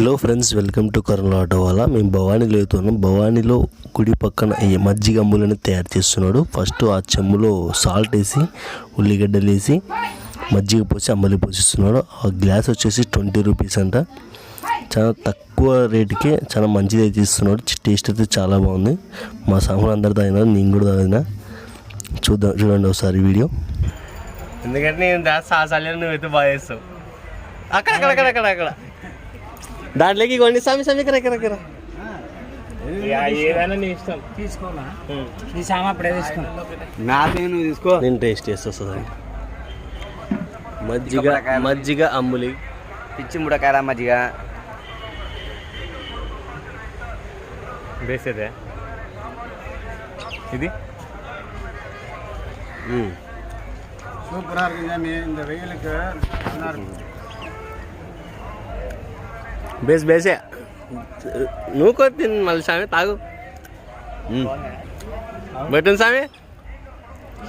Hello friends welcome to Karuna auto వాళ్ళ మేము భవానీలో వెళ్తున్నాం భవానీలో గుడి పక్కన ఈ మజ్జిగ అమ్ములని తయారు చేస్తున్నాడు. ఫస్ట్ ఆ చెమ్ములో సాల్ట్ వేసి ఉల్లిగడ్డలు వేసి మజ్జిగ పోసి అమ్మలి పోషిస్తున్నాడు ఆ గ్లాస్ వచ్చేసి ట్వంటీ రూపీస్ అంట. చాలా తక్కువ రేటుకే చాలా మంచిది అయితే ఇస్తున్నాడు. టేస్ట్ అయితే చాలా బాగుంది. మా సామాన్ అందరు తాగినా నేను కూడా తాగినా. చూద్దాం చూడండి ఒకసారి వీడియో. ఎందుకంటే నేను దా సాసాలు నువ్వైతే బాగా చేస్తావు. అక్కడ అక్కడ అక్కడ అక్కడ అక్కడ. దాంట్లోకి ఇవ్వండి స్వామి స్వామి ఇక్కడ ఇక్కడ ఇక్కడ ఏదైనా నీ ఇష్టం తీసుకోవాలా నీ సామా అప్పుడే తీసుకో నాదే నువ్వు తీసుకో నేను టేస్ట్ చేస్తా ఒకసారి మజ్జిగ మజ్జిగ అమ్ములి పిచ్చి ముడకాయ మజ్జిగ వేసేదే ఇది మ్మ్. சூப்பராக இருக்குங்க இந்த வெயிலுக்கு நல்லா இருக்கும் బేస్ బేసే నువ్వు కొద్ది తిను మళ్ళీ స్వామి తాగు. పెట్టండి స్వామి?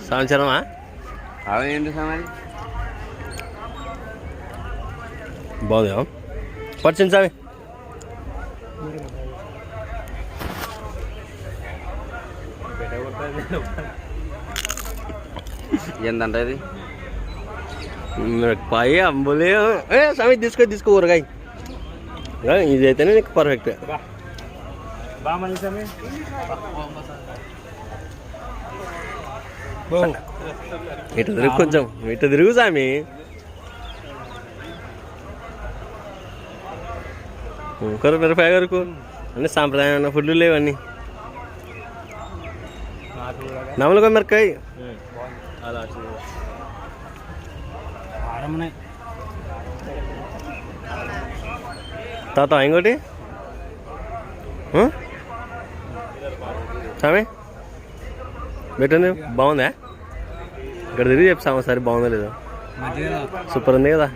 సంవత్సరమా? అవేంటి సమాధి బాగుంది? పచ్చింది స్వామి. ఏందంట ఇది? పై అంబులే. ఏ స్వామి తీసుకో తీసుకో ఊరగాయ. ఇదైతేనే నీకు పర్ఫెక్ట్ ఇటు తిరుగు కొంచెం ఇటు తిరుగు స్వామి. కొర మిరపకాయ వరకు అన్ని సాంప్రదాయమైన ఫుడ్లు లేవన్నీ నమ్మలుగా మిరకాయ తాత ఇంకోటి? స్వామి? పెట్టండి బాగుందా? ఇక్కడ తిరిగి చెప్తాము సరే బాగుందా లేదా. సూపర్ ఉంది కదా.